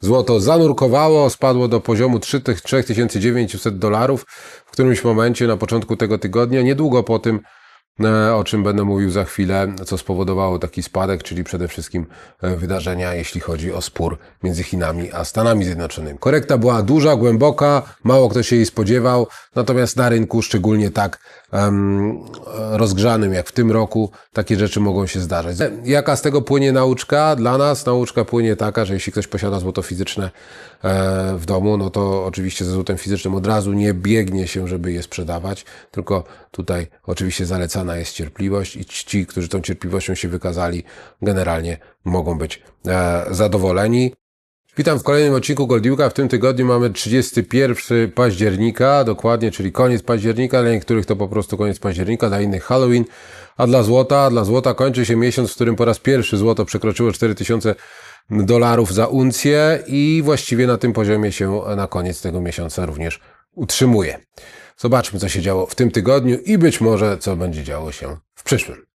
Złoto zanurkowało, spadło do poziomu 3 tych 3900 dolarów w którymś momencie na początku tego tygodnia. Niedługo po tym, o czym będę mówił za chwilę, co spowodowało taki spadek, czyli przede wszystkim e, wydarzenia, jeśli chodzi o spór między Chinami a Stanami Zjednoczonymi. Korekta była duża, głęboka, mało kto się jej spodziewał, natomiast na rynku, szczególnie tak em, rozgrzanym jak w tym roku, takie rzeczy mogą się zdarzać. Jaka z tego płynie nauczka? Dla nas nauczka płynie taka, że jeśli ktoś posiada złoto fizyczne e, w domu, no to oczywiście ze złotem fizycznym od razu nie biegnie się, żeby je sprzedawać, tylko tutaj oczywiście zalecana jest cierpliwość i ci, którzy tą cierpliwością się wykazali, generalnie mogą być e, zadowoleni. Witam w kolejnym odcinku Goldiuka. W tym tygodniu mamy 31 października, dokładnie, czyli koniec października. Dla niektórych to po prostu koniec października, dla innych Halloween. A dla złota, dla złota kończy się miesiąc, w którym po raz pierwszy złoto przekroczyło 4000 dolarów za uncję i właściwie na tym poziomie się na koniec tego miesiąca również utrzymuje. Zobaczmy, co się działo w tym tygodniu i być może, co będzie działo się w przyszłym.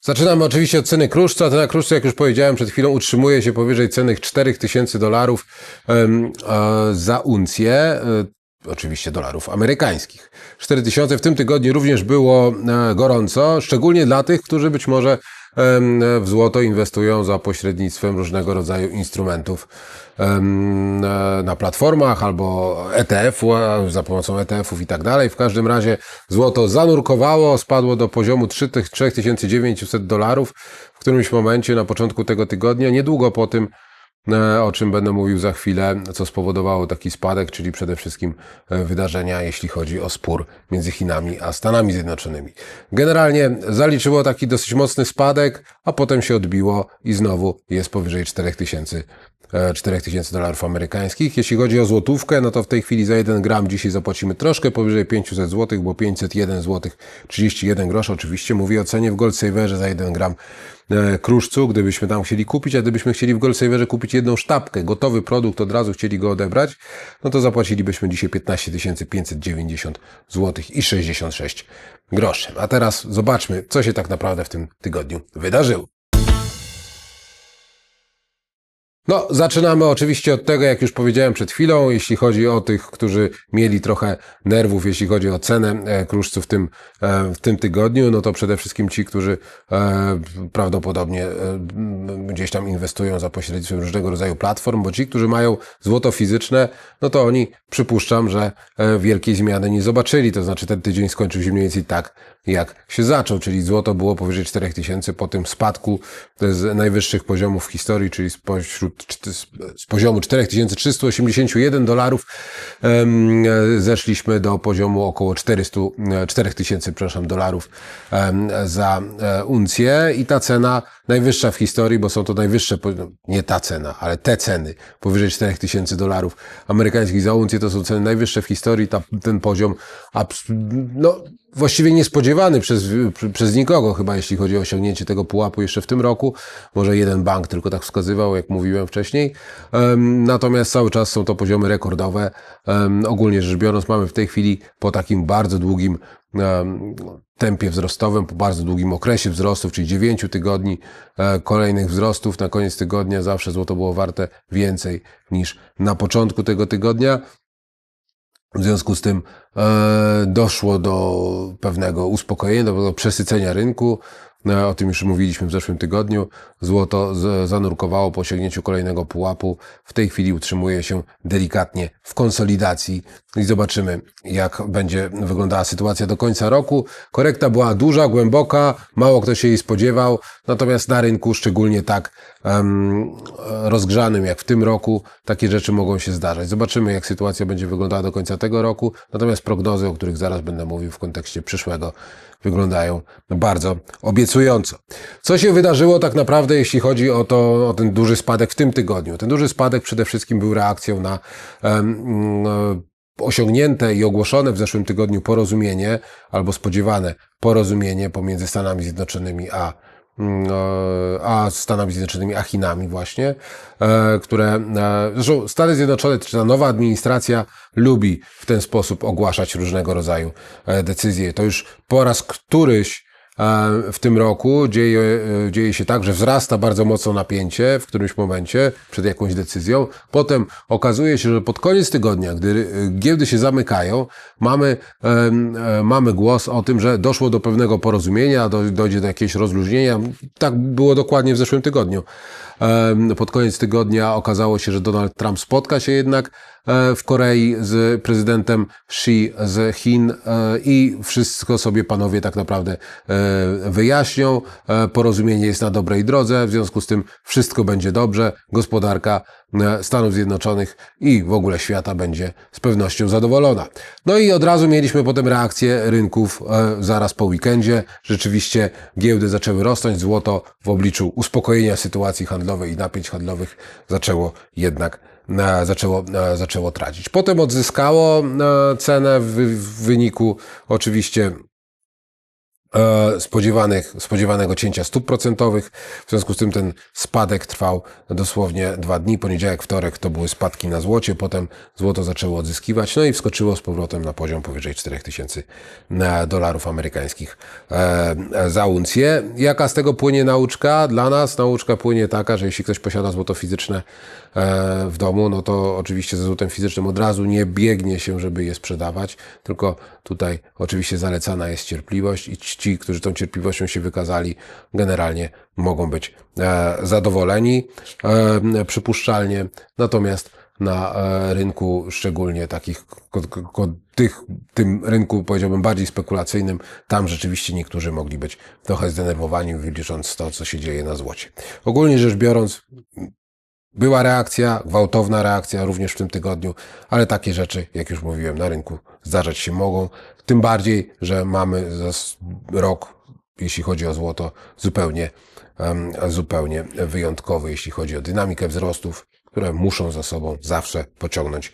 Zaczynamy oczywiście od ceny kruszca. Cena kruszca, jak już powiedziałem przed chwilą, utrzymuje się powyżej ceny 4000 dolarów za uncję. Oczywiście dolarów amerykańskich. 4000 w tym tygodniu również było e, gorąco, szczególnie dla tych, którzy być może w złoto inwestują za pośrednictwem różnego rodzaju instrumentów e, na platformach albo ETF-u, a za pomocą ETF-ów i tak dalej. W każdym razie złoto zanurkowało, spadło do poziomu 3 tych 3900 dolarów w którymś momencie na początku tego tygodnia. Niedługo po tym, o czym będę mówił za chwilę, co spowodowało taki spadek, czyli przede wszystkim e, wydarzenia, jeśli chodzi o spór między Chinami a Stanami Zjednoczonymi. Generalnie zaliczyło taki dosyć mocny spadek, a potem się odbiło i znowu jest powyżej 4000 e, 4000 dolarów amerykańskich. Jeśli chodzi o złotówkę, no to w tej chwili za 1 gram dzisiaj zapłacimy troszkę powyżej 500 zł, bo 501 zł 31 groszy. Oczywiście mówię o cenie w Goldsaverze za 1 gram e, kruszcu, gdybyśmy tam chcieli kupić, a gdybyśmy chcieli w Goldsaverze kupić jedną sztabkę, gotowy produkt, od razu chcieli go odebrać, no to zapłacilibyśmy dzisiaj 15 590 zł i 66 groszy. A teraz zobaczmy, co się tak naprawdę w tym tygodniu wydarzyło. No, zaczynamy oczywiście od tego, jak już powiedziałem przed chwilą, jeśli chodzi o tych, którzy mieli trochę nerwów, jeśli chodzi o cenę e, kruszcu w tym, e, w tym tygodniu, no to przede wszystkim ci, którzy e, prawdopodobnie gdzieś tam inwestują za pośrednictwem różnego rodzaju platform, bo ci, którzy mają złoto fizyczne, no to oni przypuszczam, że wielkiej zmiany nie zobaczyli, to znaczy ten tydzień skończył się mniej więcej tak, jak się zaczął, czyli złoto było powyżej 4000 po tym spadku z najwyższych poziomów w historii, czyli spośród, z poziomu 4381 dolarów em, zeszliśmy do poziomu około 400, e, 4000 przepraszam, dolarów za e, uncję i ta cena najwyższa w historii, bo są to najwyższe, no, nie ta cena, ale te ceny powyżej 4000 dolarów amerykańskich za uncję to są ceny najwyższe w historii, ta, ten poziom no, właściwie niespodziewany przez, przez nikogo, chyba jeśli chodzi o osiągnięcie tego pułapu jeszcze w tym roku. Może jeden bank tylko tak wskazywał, jak mówiłem wcześniej. Natomiast cały czas są to poziomy rekordowe. Ogólnie rzecz biorąc, mamy w tej chwili po takim bardzo długim tempie wzrostowym, po bardzo długim okresie wzrostów, czyli 9 tygodni e, kolejnych wzrostów. Na koniec tygodnia zawsze złoto było warte więcej niż na początku tego tygodnia. W związku z tym e, doszło do pewnego uspokojenia, do przesycenia rynku. E, o tym już mówiliśmy w zeszłym tygodniu. Złoto zanurkowało po osiągnięciu kolejnego pułapu. W tej chwili utrzymuje się delikatnie w konsolidacji i zobaczymy, jak będzie wyglądała sytuacja do końca roku. Korekta była duża, głęboka, mało kto się jej spodziewał, natomiast na rynku, szczególnie tak rozgrzanym jak w tym roku, takie rzeczy mogą się zdarzać. Zobaczymy, jak sytuacja będzie wyglądała do końca tego roku, natomiast prognozy, o których zaraz będę mówił w kontekście przyszłego, wyglądają bardzo obiecująco. Co się wydarzyło tak naprawdę, jeśli chodzi o, to, o ten duży spadek w tym tygodniu? Ten duży spadek przede wszystkim był reakcją na e, osiągnięte i ogłoszone w zeszłym tygodniu porozumienie, albo spodziewane porozumienie pomiędzy Stanami Zjednoczonymi a a Stanami Zjednoczonymi, a Chinami właśnie, e, które, e, zresztą Stany Zjednoczone, czy ta nowa administracja lubi w ten sposób ogłaszać różnego rodzaju e, decyzje. To już po raz któryś w tym roku dzieje, e, dzieje się tak, że wzrasta bardzo mocno napięcie w którymś momencie przed jakąś decyzją. Potem okazuje się, że pod koniec tygodnia, gdy e, giełdy się zamykają, mamy, e, mamy głos o tym, że doszło do pewnego porozumienia, do, dojdzie do jakiegoś rozluźnienia. Tak było dokładnie w zeszłym tygodniu. Pod koniec tygodnia okazało się, że Donald Trump spotka się jednak w Korei z prezydentem Xi z Chin e, i wszystko sobie panowie tak naprawdę e, wyjaśnią. E, Porozumienie jest na dobrej drodze, w związku z tym wszystko będzie dobrze. Gospodarka e, Stanów Zjednoczonych i w ogóle świata będzie z pewnością zadowolona. No i od razu mieliśmy potem reakcję rynków e, zaraz po weekendzie. Rzeczywiście giełdy zaczęły rosnąć, złoto w obliczu uspokojenia sytuacji handlowej i napięć handlowych zaczęło jednak e, zaczęło, e, zaczęło tracić. Potem odzyskało cenę w, wyniku oczywiście spodziewanych, spodziewanego cięcia stóp procentowych. W związku z tym ten spadek trwał dosłownie dwa dni. Poniedziałek, wtorek to były spadki na złocie, potem złoto zaczęło odzyskiwać, no i wskoczyło z powrotem na poziom powyżej 4000 na dolarów amerykańskich e, za uncję. Jaka z tego płynie nauczka? Dla nas nauczka płynie taka, że jeśli ktoś posiada złoto fizyczne e, w domu, no to oczywiście ze złotem fizycznym od razu nie biegnie się, żeby je sprzedawać, tylko tutaj oczywiście zalecana jest cierpliwość i ci, którzy tą cierpliwością się wykazali, generalnie mogą być e, zadowoleni e, przypuszczalnie. Natomiast na e, rynku, szczególnie takich, tych, tym rynku powiedziałbym bardziej spekulacyjnym, tam rzeczywiście niektórzy mogli być trochę zdenerwowani, licząc to, co się dzieje na złocie. Ogólnie rzecz biorąc, była reakcja, gwałtowna reakcja również w tym tygodniu, ale takie rzeczy, jak już mówiłem, na rynku zdarzać się mogą. Tym bardziej, że mamy rok, jeśli chodzi o złoto, zupełnie, zupełnie wyjątkowy, jeśli chodzi o dynamikę wzrostów, które muszą za sobą zawsze pociągnąć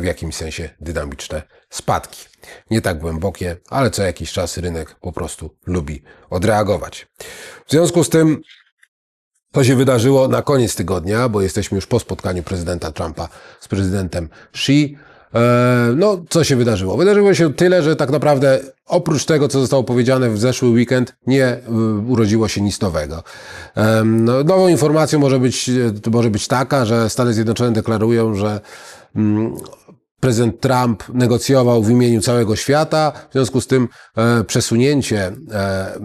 w jakimś sensie dynamiczne spadki. Nie tak głębokie, ale co jakiś czas rynek po prostu lubi odreagować. W związku z tym to się wydarzyło na koniec tygodnia, bo jesteśmy już po spotkaniu prezydenta Trumpa z prezydentem Xi. E, No, co się wydarzyło? Wydarzyło się tyle, że tak naprawdę oprócz tego, co zostało powiedziane w zeszły weekend, nie y, urodziło się nic nowego. Em, No, nową informacją może być, e, może być taka, że Stany Zjednoczone deklarują, że mm, prezydent Trump negocjował w imieniu całego świata, w związku z tym e, przesunięcie e,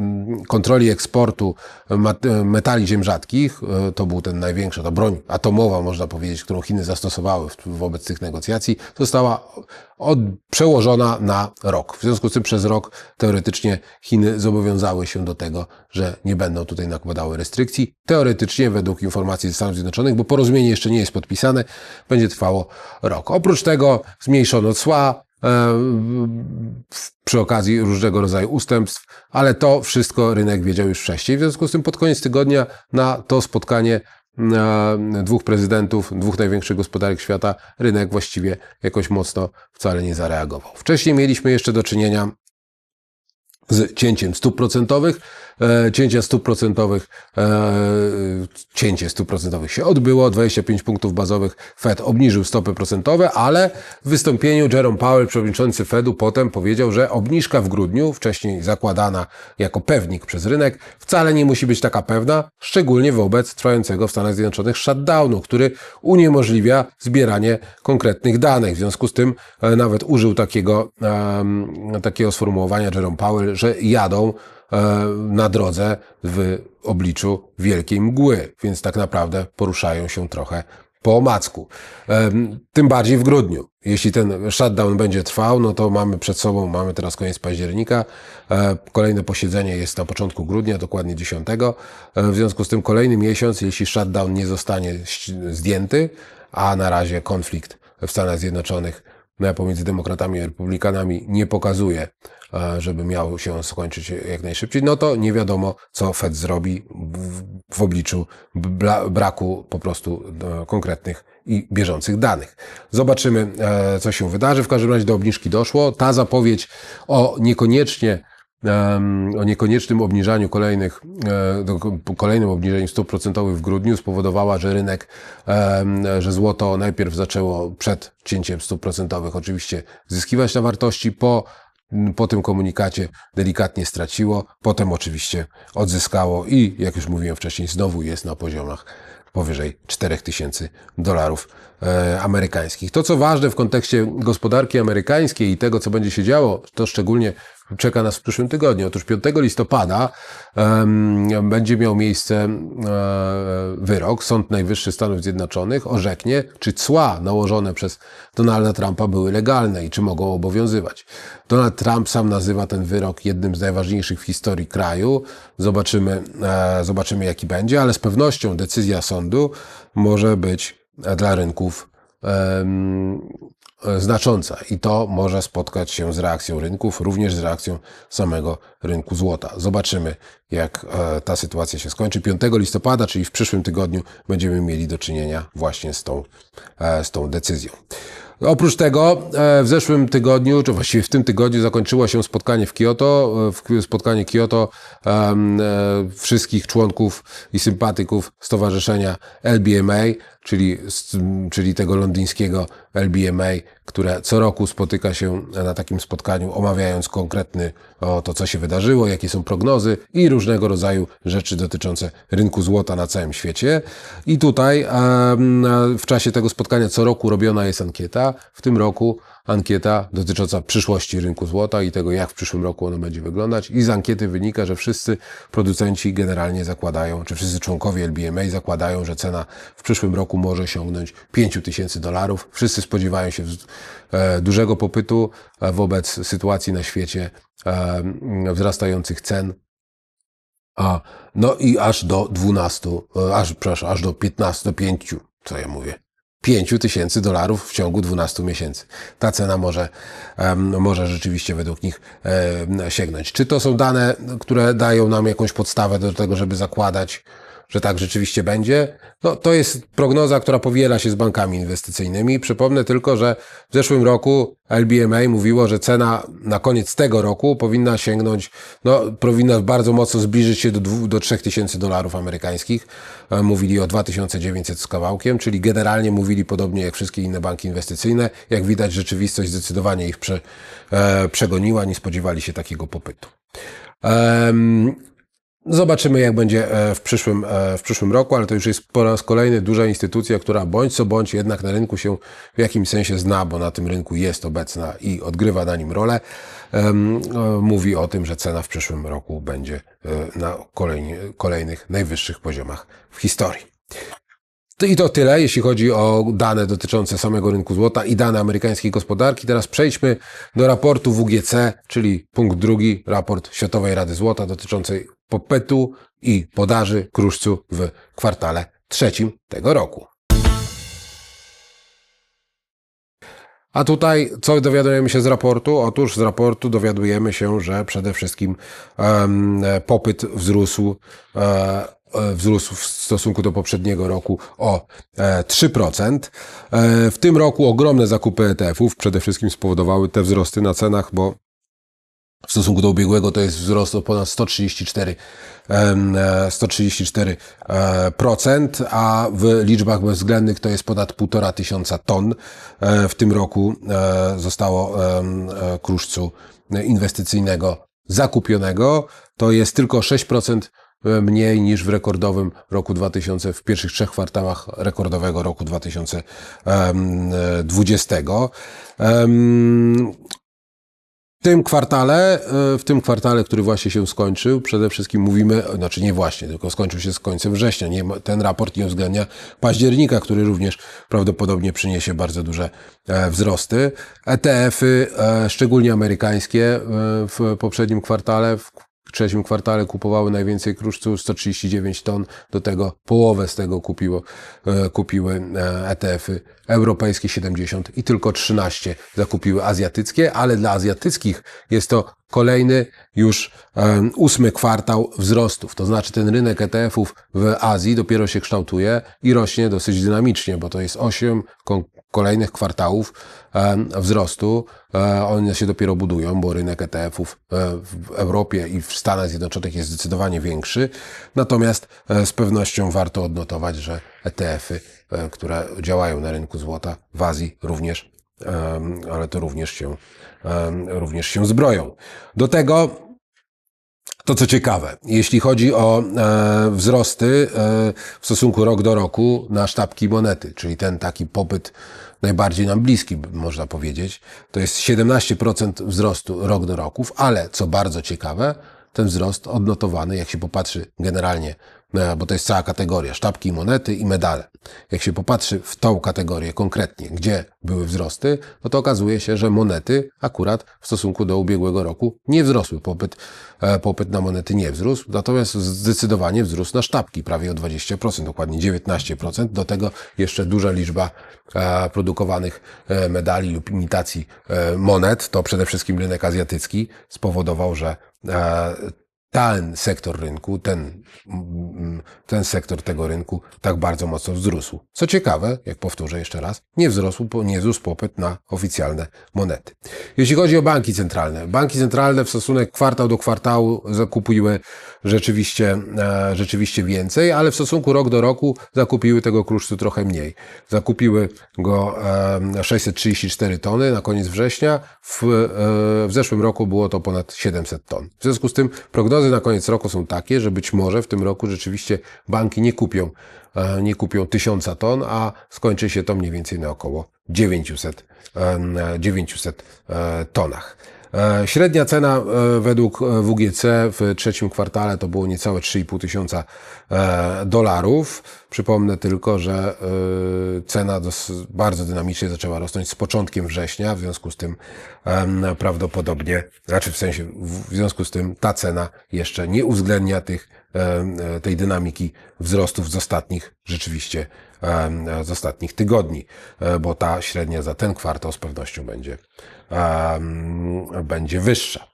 kontroli eksportu mat, e, metali ziem rzadkich, e, to był ten największa, ta broń atomowa, można powiedzieć, którą Chiny zastosowały w, wobec tych negocjacji, została od, przełożona na rok. W związku z tym przez rok teoretycznie Chiny zobowiązały się do tego, że nie będą tutaj nakładały restrykcji. Teoretycznie, według informacji ze Stanów Zjednoczonych, bo porozumienie jeszcze nie jest podpisane, będzie trwało rok. Oprócz tego zmniejszono cła, e, przy okazji różnego rodzaju ustępstw, ale to wszystko rynek wiedział już wcześniej. W związku z tym pod koniec tygodnia na to spotkanie na dwóch prezydentów, dwóch największych gospodarek świata, rynek właściwie jakoś mocno wcale nie zareagował. Wcześniej mieliśmy jeszcze do czynienia z cięciem stóp procentowych. E, cięcia stóp procentowych, e, cięcie stóp procentowych się odbyło, 25 punktów bazowych Fed obniżył stopy procentowe, ale w wystąpieniu Jerome Powell, przewodniczący Fedu, potem powiedział, że obniżka w grudniu, wcześniej zakładana jako pewnik przez rynek, wcale nie musi być taka pewna, szczególnie wobec trwającego w Stanach Zjednoczonych shutdownu, który uniemożliwia zbieranie konkretnych danych. W związku z tym e, nawet użył takiego, em, takiego sformułowania Jerome Powell, że jadą e, na drodze w obliczu wielkiej mgły, więc tak naprawdę poruszają się trochę po omacku. Em, Tym bardziej w grudniu. Jeśli ten shutdown będzie trwał, no to mamy przed sobą, mamy teraz koniec października, e, kolejne posiedzenie jest na początku grudnia, dokładnie 10. E, W związku z tym kolejny miesiąc, jeśli shutdown nie zostanie zdjęty, a na razie konflikt w Stanach Zjednoczonych no, pomiędzy demokratami a republikanami nie pokazuje, żeby miał się skończyć jak najszybciej, no to nie wiadomo, co Fed zrobi w, obliczu braku po prostu e, konkretnych i bieżących danych. Zobaczymy, e, co się wydarzy. W każdym razie do obniżki doszło. Ta zapowiedź o niekoniecznie o niekoniecznym obniżaniu kolejnych, e, kolejnym obniżeniu stóp procentowych w grudniu spowodowała, że rynek, że złoto najpierw zaczęło przed cięciem stóp procentowych oczywiście zyskiwać na wartości, po, po tym komunikacie delikatnie straciło, potem oczywiście odzyskało i jak już mówiłem wcześniej, znowu jest na poziomach powyżej 4000 dolarów e, amerykańskich. To, co ważne w kontekście gospodarki amerykańskiej i tego, co będzie się działo, to szczególnie czeka nas w przyszłym tygodniu. Otóż 5 listopada em, będzie miał miejsce e, wyrok. Sąd Najwyższy Stanów Zjednoczonych orzeknie, czy cła nałożone przez Donalda Trumpa były legalne i czy mogą obowiązywać. Donald Trump sam nazywa ten wyrok jednym z najważniejszych w historii kraju. Zobaczymy, e, zobaczymy jaki będzie, ale z pewnością decyzja sądu może być dla rynków znacząca i to może spotkać się z reakcją rynków, również z reakcją samego rynku złota. Zobaczymy, jak e, ta sytuacja się skończy. 5 listopada, czyli w przyszłym tygodniu, będziemy mieli do czynienia właśnie z tą, e, z tą decyzją. Oprócz tego e, w zeszłym tygodniu, czy właściwie w tym tygodniu zakończyło się spotkanie w Kyoto, e, spotkanie Kyoto e, wszystkich członków i sympatyków Stowarzyszenia LBMA, czyli, czyli tego londyńskiego LBMA, które co roku spotyka się na takim spotkaniu, omawiając konkretny o to, co się wydarzyło, jakie są prognozy i różnego rodzaju rzeczy dotyczące rynku złota na całym świecie. I tutaj w czasie tego spotkania co roku robiona jest ankieta. W tym roku ankieta dotycząca przyszłości rynku złota i tego, jak w przyszłym roku ono będzie wyglądać. I z ankiety wynika, że wszyscy producenci generalnie zakładają, czy wszyscy członkowie LBMA zakładają, że cena w przyszłym roku może sięgnąć 5 tysięcy dolarów. Wszyscy spodziewają się e, dużego popytu e, wobec sytuacji na świecie, e, wzrastających cen a, no i aż do 12, e, aż, przepraszam, aż do 15, do 5, co ja mówię, 5 tysięcy dolarów w ciągu 12 miesięcy. Ta cena może, może rzeczywiście według nich sięgnąć. Czy to są dane, które dają nam jakąś podstawę do tego, żeby zakładać, że tak rzeczywiście będzie? No, to jest prognoza, która powiela się z bankami inwestycyjnymi. Przypomnę tylko, że w zeszłym roku LBMA mówiło, że cena na koniec tego roku powinna sięgnąć, no, powinna bardzo mocno zbliżyć się do, do 3000 dolarów amerykańskich. E, Mówili o 2900 z kawałkiem, czyli generalnie mówili podobnie jak wszystkie inne banki inwestycyjne. Jak widać, rzeczywistość zdecydowanie ich prze, e, przegoniła, nie spodziewali się takiego popytu. Zobaczymy, jak będzie e, w przyszłym, e, w przyszłym roku, ale to już jest po raz kolejny duża instytucja, która bądź co bądź jednak na rynku się w jakimś sensie zna, bo na tym rynku jest obecna i odgrywa na nim rolę. E, Mówi o tym, że cena w przyszłym roku będzie na kolejnie, kolejnych najwyższych poziomach w historii. To I to tyle, jeśli chodzi o dane dotyczące samego rynku złota i dane amerykańskiej gospodarki. Teraz przejdźmy do raportu WGC, czyli punkt drugi, raport Światowej Rady Złota dotyczącej popytu i podaży kruszcu w kwartale trzecim tego roku. A tutaj, co dowiadujemy się z raportu? Otóż z raportu dowiadujemy się, że przede wszystkim em, popyt wzrósł, e, e, wzrósł w stosunku do poprzedniego roku o e, 3%. E, w tym roku ogromne zakupy ETF-ów przede wszystkim spowodowały te wzrosty na cenach, bo w stosunku do ubiegłego to jest wzrost o ponad 134, em, e, 134 e, procent, a w liczbach bezwzględnych to jest ponad półtora tysiąca ton. E, W tym roku e, zostało e, kruszcu inwestycyjnego zakupionego. To jest tylko 6% mniej niż w rekordowym roku 2000, w pierwszych trzech kwartałach rekordowego roku 2020. W tym kwartale, e, w tym kwartale, który właśnie się skończył, przede wszystkim mówimy, znaczy nie właśnie, tylko skończył się z końcem września. Nie, ten raport nie uwzględnia października, który również prawdopodobnie przyniesie bardzo duże e, wzrosty. ETF-y, e, szczególnie amerykańskie, w poprzednim kwartale, w trzecim kwartale kupowały najwięcej kruszcu, 139 ton, do tego połowę z tego kupiło, e, kupiły e, ETF-y europejskie 70 i tylko 13 zakupiły azjatyckie, ale dla azjatyckich jest to kolejny już ósmy kwartał wzrostów. To znaczy ten rynek ETF-ów w Azji dopiero się kształtuje i rośnie dosyć dynamicznie, bo to jest osiem kolejnych kwartałów wzrostu. E, One się dopiero budują, bo rynek ETF-ów e, w Europie i w Stanach Zjednoczonych jest zdecydowanie większy. Natomiast e, z pewnością warto odnotować, że ETF-y, które działają na rynku złota w Azji również, ale to również się, również się zbroją. Do tego to co ciekawe, jeśli chodzi o e, wzrosty e, w stosunku rok do roku na sztabki monety, czyli ten taki popyt najbardziej nam bliski, można powiedzieć, to jest 17% wzrostu rok do roku, ale co bardzo ciekawe, ten wzrost odnotowany, jak się popatrzy generalnie, bo to jest cała kategoria, sztabki monety i medale. Jak się popatrzy w tą kategorię konkretnie, gdzie były wzrosty, no to okazuje się, że monety akurat w stosunku do ubiegłego roku nie wzrosły. Popyt, e, popyt na monety nie wzrósł, natomiast zdecydowanie wzrósł na sztabki, prawie o 20%, dokładnie 19%. Do tego jeszcze duża liczba e, produkowanych e, medali lub imitacji e, monet, to przede wszystkim rynek azjatycki spowodował, że e, ten sektor rynku, ten, ten sektor tego rynku tak bardzo mocno wzrósł. Co ciekawe, jak powtórzę jeszcze raz, nie wzrósł, po- nie wzrósł popyt na oficjalne monety. Jeśli chodzi o banki centralne, banki centralne w stosunek kwartał do kwartału zakupiły rzeczywiście, e, rzeczywiście więcej, ale w stosunku rok do roku zakupiły tego kruszcu trochę mniej. Zakupiły go e, 634 tony na koniec września. W, e, w zeszłym roku było to ponad 700 ton. W związku z tym prognozy na koniec roku są takie, że być może w tym roku rzeczywiście banki nie kupią, e, nie kupią 1000 ton, a skończy się to mniej więcej na około 900, e, 900 e, tonach. E, Średnia cena e, według e, WGC w trzecim kwartale to było niecałe 3,5 tysiąca dolarów. Przypomnę tylko, że cena bardzo dynamicznie zaczęła rosnąć z początkiem września, w związku z tym prawdopodobnie, znaczy w sensie, w związku z tym ta cena jeszcze nie uwzględnia tych, tej dynamiki wzrostów z ostatnich rzeczywiście z ostatnich tygodni, e, bo ta średnia za ten kwartał z pewnością będzie, em, będzie wyższa.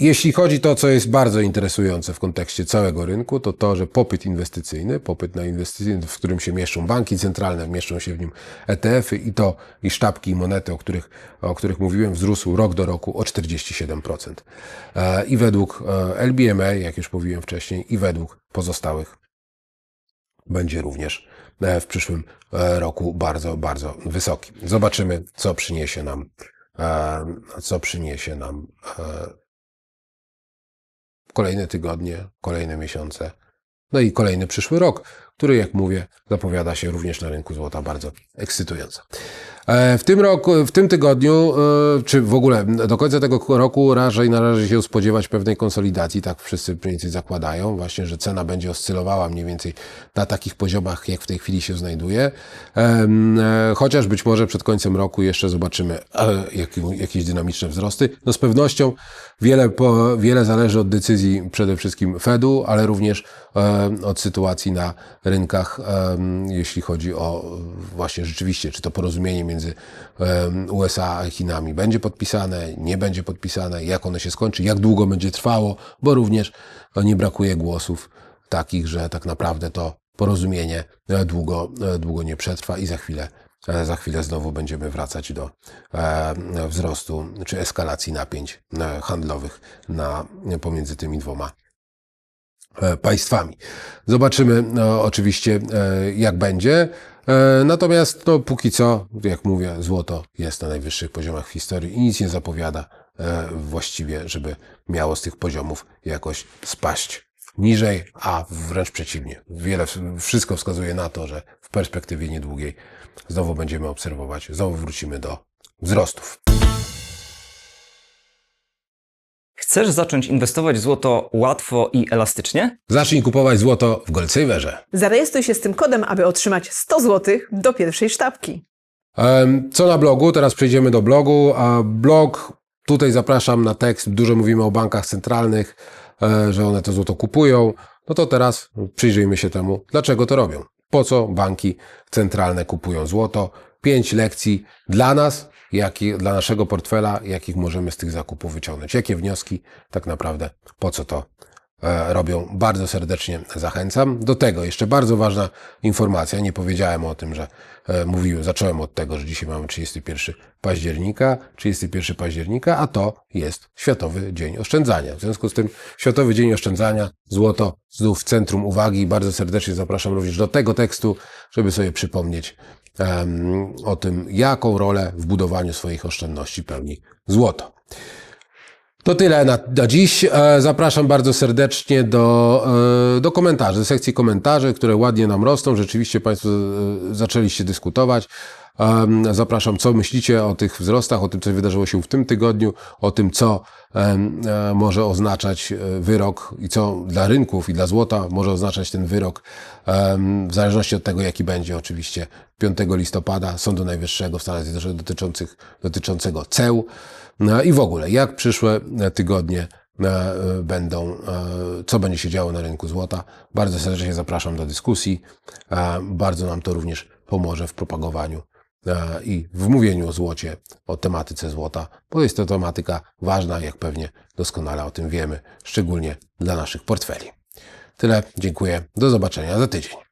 Jeśli chodzi o to, co jest bardzo interesujące w kontekście całego rynku, to to, że popyt inwestycyjny, popyt na inwestycje, w którym się mieszczą banki centralne, mieszczą się w nim ETF-y i to i sztabki i monety, o których, o których mówiłem, wzrósł rok do roku o 47%. E, I według e, LBMA, jak już mówiłem wcześniej, i według pozostałych będzie również e, w przyszłym e, roku bardzo, bardzo wysoki. Zobaczymy, co przyniesie nam, e, co przyniesie nam kolejne tygodnie, kolejne miesiące, no i kolejny przyszły rok, który, jak mówię, zapowiada się również na rynku złota bardzo ekscytująco. E, W tym roku, w tym tygodniu, e, czy w ogóle do końca tego roku raczej należy się spodziewać pewnej konsolidacji, tak wszyscy mniej więcej zakładają, właśnie, że cena będzie oscylowała mniej więcej na takich poziomach, jak w tej chwili się znajduje. E, Chociaż być może przed końcem roku jeszcze zobaczymy jakie- jakieś dynamiczne wzrosty. No z pewnością wiele, po, wiele zależy od decyzji przede wszystkim Fedu, ale również e, od sytuacji na rynkach, em, jeśli chodzi o e, właśnie rzeczywiście, czy to porozumienie między em, USA a Chinami będzie podpisane, nie będzie podpisane, jak ono się skończy, jak długo będzie trwało, bo również e, nie brakuje głosów takich, że tak naprawdę to porozumienie e, długo, e, długo nie przetrwa i za chwilę, e, za chwilę znowu będziemy wracać do e, wzrostu czy eskalacji napięć e, handlowych na, pomiędzy tymi dwoma e, państwami. Zobaczymy no, oczywiście, jak będzie. Natomiast no, póki co, jak mówię, złoto jest na najwyższych poziomach w historii i nic nie zapowiada właściwie, żeby miało z tych poziomów jakoś spaść niżej, a wręcz przeciwnie. Wiele, wszystko wskazuje na to, że w perspektywie niedługiej znowu będziemy obserwować, znowu wrócimy do wzrostów. Chcesz zacząć inwestować w złoto łatwo i elastycznie? Zacznij kupować złoto w Goldsaverze. Zarejestruj się z tym kodem, aby otrzymać 100 zł do pierwszej sztabki. Co na blogu? Teraz przejdziemy do blogu. A blog, tutaj zapraszam na tekst. Dużo mówimy o bankach centralnych, e, że one to złoto kupują. No to teraz przyjrzyjmy się temu, dlaczego to robią. Po co banki centralne kupują złoto? pięć lekcji dla nas, jak i dla naszego portfela, jakich możemy z tych zakupów wyciągnąć. Jakie wnioski tak naprawdę, po co to robią. Bardzo serdecznie zachęcam. Do tego jeszcze bardzo ważna informacja. Nie powiedziałem o tym, że e, mówiłem, zacząłem od tego, że dzisiaj mamy 31 października, 31 października, a to jest Światowy Dzień Oszczędzania. W związku z tym Światowy Dzień Oszczędzania, złoto znów w centrum uwagi. Bardzo serdecznie zapraszam również do tego tekstu, żeby sobie przypomnieć em, o tym, jaką rolę w budowaniu swoich oszczędności pełni złoto. To tyle na, na dziś. E, Zapraszam bardzo serdecznie do, e, do komentarzy, do sekcji komentarzy, które ładnie nam rosną. Rzeczywiście Państwo e, zaczęliście dyskutować. Zapraszam, co myślicie o tych wzrostach, o tym, co wydarzyło się w tym tygodniu, o tym, co e, może oznaczać e, wyrok i co dla rynków i dla złota może oznaczać ten wyrok, w zależności od tego, jaki będzie oczywiście 5 listopada Sądu Najwyższego w Stanach Zjednoczonych dotyczących, dotyczącego ceł. No i w ogóle, jak przyszłe tygodnie e, będą, e, co będzie się działo na rynku złota. Bardzo serdecznie zapraszam do dyskusji. Bardzo nam to również pomoże w propagowaniu i w mówieniu o złocie, o tematyce złota, bo jest to tematyka ważna, jak pewnie doskonale o tym wiemy, szczególnie dla naszych portfeli. Tyle, dziękuję, do zobaczenia za tydzień.